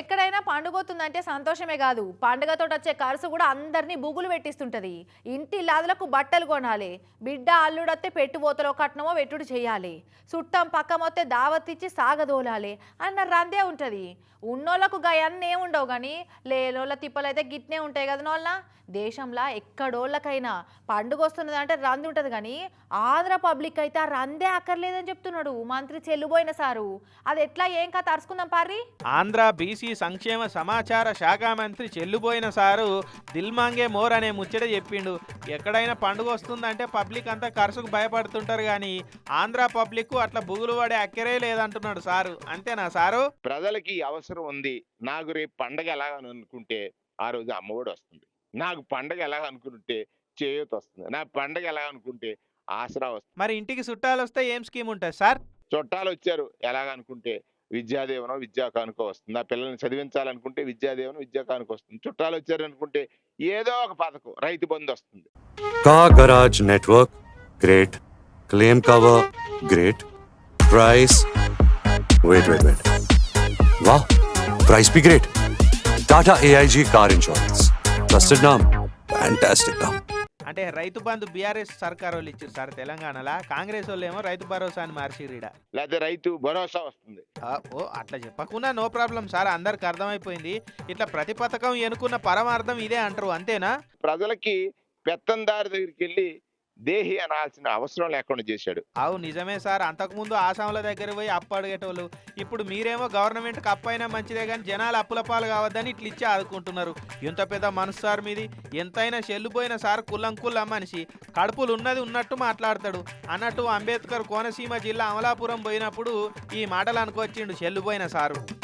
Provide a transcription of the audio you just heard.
ఎక్కడైనా పండుగొతుందంటే సంతోషమే కాదు. పండుగతో వచ్చే ఖర్చు కూడా అందరినీ బుగులు పెట్టిస్తుంటది. ఇంటి లాదులకు బట్టలు కొనాలి. బిడ్డ అల్లుడొత్తే పెట్టుబోతలో కట్నమో వెట్టుడు చేయాలి. చుట్టం పక్కమొత్తే దావతిచ్చి సాగదోలాలి అన్న రందే ఉంటుంది. ఉన్నోళ్ళకు గయన్నే ఉండవు కానీ లేనోళ్ళ తిప్పలైతే గిట్నే ఉంటాయి కదా నోళ్ళ దేశంలో ఎక్కడోళ్ళకైనా పండుగ వస్తున్నది అంటే రంది ఉంటుంది కానీ ఆంధ్ర పబ్లిక్ అయితే ఆ రందే అక్కర్లేదని చెప్తున్నాడు మంత్రి చెల్లుబోయిన సారు. అది ఎట్లా ఏం కథ? అరుచుకుందాం పారి ఆంధ్ర బీసీ సంక్షేమ సమాచార శాఖ మంత్రి చెల్లుబోయిన సారు దిల్మాంగే మోర్ అనే ముచ్చట చెప్పిండు. ఎక్కడైనా పండుగ వస్తుందంటే పబ్లిక్ అంతా ఖర్చుకు భయపడుతుంటారు కానీ ఆంధ్ర పబ్లిక్ అట్లా బుగులు పడే అక్కరే లేదంటున్నాడు సారు. అంతేనా సారు? ప్రజలకి అవసరం ఉంది. నాకు రేపు పండగ ఎలా అనుకుంటే ఆ రోజు అమ్మఒడి వస్తుంది. నాకు పండగ ఎలా అనుకుంటే చేయూత వస్తుంది. నా పండగ ఎలా అనుకుంటే ఆసరా వస్తుంది. మరి ఇంటికి చుట్టాలు వస్తే ఏం స్కీమ్ ఉంటుంది సార్? చుట్టాలు వచ్చారు ఎలాగనుకుంటే విద్యాదేవనం విద్యా కానుక వస్తుంది. ఆ పిల్లల్ని చదివించాలనుకుంటే విద్యాదేవనం విద్యా కానుక వస్తుంది. చుట్టాలు వచ్చారనుకుంటే ఏదో ఒక పథకం రైతు బంధు వస్తుంది. కాగరాజ్ network great. Claim cover great. Price. Wait wait wait వా price be great Tata AIG car insurance first NAM fantastic నామ్ అంటే రైతు బంధు బీఆర్ఎస్ సర్కార్ వాళ్ళు ఇచ్చారు సార్ తెలంగాణలో కాంగ్రెస్ వాళ్ళు ఏమో రైతు భరోసా అని మార్చిరీడ లేకపోతే రైతు భరోసా వస్తుంది. ఓ అట్లా చెప్పకుండా నో ప్రాబ్లం సార్ అందరికి అర్థమైపోయింది. ఇట్లా ప్రతి పథకం ఎన్నుకున్న పరమార్థం ఇదే అంటారు అంతేనా? ప్రజలకి పెత్తందారి దగ్గరికి వెళ్ళి దేహి అనాల్సిన అవసరం లేకుండా చేశాడు. అవు నిజమే సార్. అంతకుముందు ఆసాముల దగ్గర పోయి అప్పు అడిగేటోళ్ళు ఇప్పుడు మీరేమో గవర్నమెంట్కి అప్పు మంచిదే కానీ జనాలు అప్పుల పాలు కావద్దని ఇట్లా ఇచ్చి ఆదుకుంటున్నారు. ఎంత పెద్ద మనసు సార్ మీది. ఎంతైనా చెల్లుపోయిన సార్ కుల్లం కుల్లం మనిషి. కడుపులు ఉన్నది ఉన్నట్టు మాట్లాడతాడు. అన్నట్టు అంబేద్కర్ కోనసీమ జిల్లా అమలాపురం పోయినప్పుడు ఈ మాటలు అనుకొచ్చిండు చెల్లుపోయిన సారు.